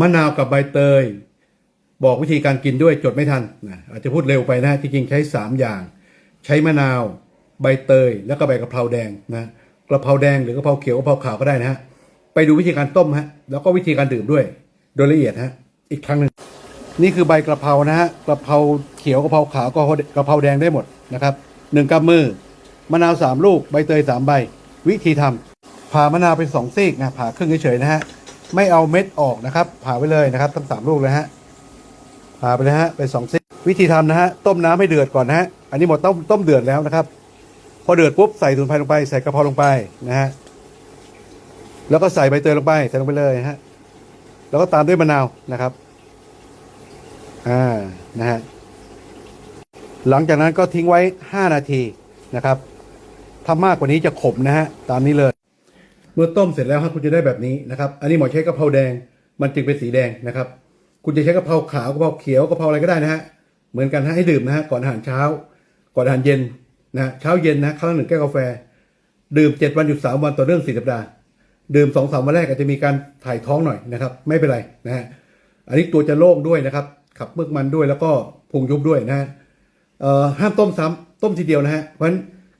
มะนาวกับใบเตย บอกวิธีการกินด้วยจดไม่ทันนะอาจจะพูดเร็วไปนะที่จริงใช้สามอย่าง ใช้มะนาวใบเตย แล้วก็ใบกะเพราแดงนะกะเพราแดงหรือกะเพราเขียวกะเพราขาวก็ได้นะฮะไปดูวิธีการต้มฮะแล้วก็วิธีการดื่มด้วย โดยละเอียดฮะอีกครั้งหนึ่งนี่คือใบกระเพรานะฮะกระเพราเขียวกะเพราขาวก็กะเพราแดงได้หมดนะครับหนึ่งกำมือมะนาวสามลูกใบเตยสามใบ วิธีทำผ่ามะนาวเป็นสองซีกนะผ่าครึ่งเฉยๆนะฮะ ไม่เอาเม็ดออกนะครับ ผ่าไว้เลยนะครับทั้งสามลูกเลยฮะผ่าไปเลยฮะไปสองซิวิธีทำนะฮะต้มน้ำให้เดือดก่อนนะฮะอันนี้หมดต้มต้มเดือดแล้วนะครับ พอเดือดปุ๊บใส่สมุนไพรลงไปใส่กระเพราลงไปนะฮะแล้วก็ใส่ใบเตยลงไปใส่ลงไปเลยฮะแล้วก็ตามด้วยมะนาวนะครับอ่านะฮะหลังจากนั้นก็ทิ้งไว้ 5 นาทีนะครับถ้ามากกว่านี้จะขมนะฮะตามนี้เลย เมื่อต้มเสร็จแล้วฮะคุณจะได้แบบนี้นะครับ อันนี้หมอใช้กะเพราแดง มันจึงเป็นสีแดงนะครับ คุณจะใช้กะเพราขาวกะเพราเขียวกะเพราอะไรก็ได้นะฮะ เหมือนกันให้ดื่มนะฮะก่อนอาหารเช้า ก่อนอาหารเย็นนะฮะเช้าเย็นนะครั้งหนึ่งแก้วกาแฟ ดื่มเจ็ดวันหยุดสามวันต่อเนื่องสี่สัปดาห์ ดื่มสองสามวันแรกอาจจะมีการถ่ายท้องหน่อยนะครับ ไม่เป็นไรนะฮะ อันนี้ตัวจะโล่งด้วยนะครับ ขับเมือกมันด้วยแล้วก็พุงยุบด้วยนะฮะห้ามต้มซ้ำต้มทีเดียวนะฮะ เพราะฉะนั้น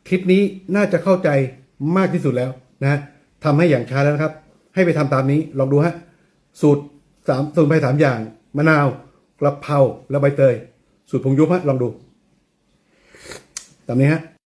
คลิปนี้น่าจะเข้าใจมากที่สุดแล้วนะฮะ ทำให้อย่างช้าแล้วนะครับ ให้ไปทำตามนี้ลองดูฮะสูตรสามสมุนไพรสามอย่าง มะนาวกระเพราและใบเตย สูตรพงยุบฮะลองดู ตามนี้ฮะ